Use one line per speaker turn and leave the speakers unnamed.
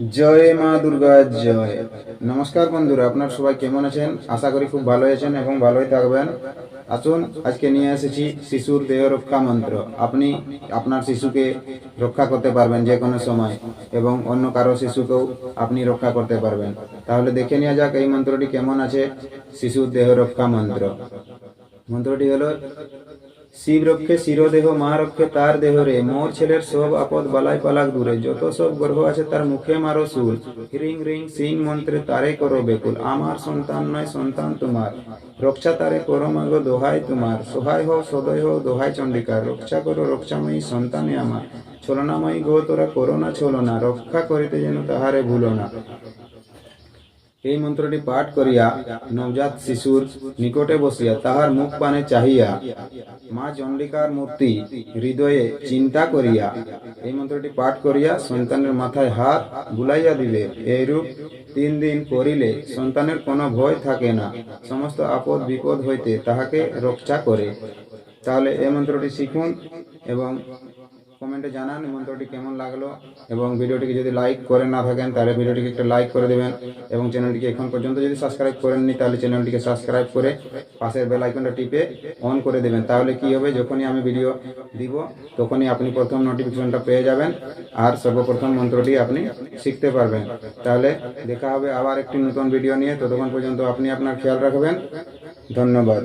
জয় মা দুর্গা, জয়। নমস্কার বন্ধুরা, আপনার সবাই কেমন আছেন? আশা করি খুব ভালো আছেন এবং ভালোই থাকবেন। আসুন, আজকে নিয়ে এসেছি শিশুর দেহ রক্ষা মন্ত্র। আপনি আপনার শিশুকে রক্ষা করতে পারবেন যে কোনো সময় এবং অন্য কারও শিশুকেও আপনি রক্ষা করতে পারবেন। তাহলে দেখে নেওয়া যাক এই মন্ত্রটি কেমন আছে, শিশুর দেহ রক্ষা মন্ত্র। মন্ত্রটি হলো শিব রক্ষে শিরোদেহ মা রক্ষে তার দেহ রে মোর ছেলের সব আপদ বালাই পালাক দূরে। যত সব গর্ভ আছে তার মুখে মারো সুর। হিরিং রিং, সিং মন্ত্রে তারে করো বেকুল। আমার সন্তান নয়, সন্তান তোমার। রক্ষা তারে করো মাগো, দোহাই তোমার। সহায় হও, সদয় হও, দোহাই চণ্ডিকার। রক্ষা করো, রক্ষাময়ী সন্তানে আমার। ছলনাময়ী গো, তোরা করো না ছলো না রক্ষা করিতে যেন তাহারে ভুলো না। এই মন্ত্রটি পাঠ করিয়া নবজাত শিশুর নিকটে বসিয়া তাহার মুখ পানে চাহিয়া মা চণ্ডিকার মূর্তি হৃদয়ে চিন্তা করিয়া এই মন্ত্রটি পাঠ করিয়া সন্তানের মাথায় হাত বুলাইয়া দিবে এইরূপ তিন দিন করিলে সন্তানের কোনো ভয় থাকে না, সমস্ত আপদ বিপদ হইতে তাহাকে রক্ষা করে। তাহলে এই মন্ত্রটি শিখুন এবং কমেন্টে জানান এই মন্ত্রটি কেমন লাগল। এবং ভিডিওটিকে যদি লাইক করে না থাকেন, তাহলে ভিডিওটিকে একটা লাইক করে দেবেন। এবং চ্যানেলটিকে এখন পর্যন্ত যদি সাবস্ক্রাইব করেননি, তাহলে চ্যানেলটিকে সাবস্ক্রাইব করে পাশের বেল আইকনটা টিপে অন করে দেবেন। তাহলে কি হবে? যখনই আমি ভিডিও দিব, তখনই আপনি প্রথম নোটিফিকেশনটা পেয়ে যাবেন। আর সর্বপ্রথম মন্ত্রটি আপনি শিখতে পারবেন। তাহলে দেখা হবে আবার একটি নতুন ভিডিও নিয়ে। ততক্ষণ পর্যন্ত আপনি আপনার খেয়াল রাখবেন। ধন্যবাদ।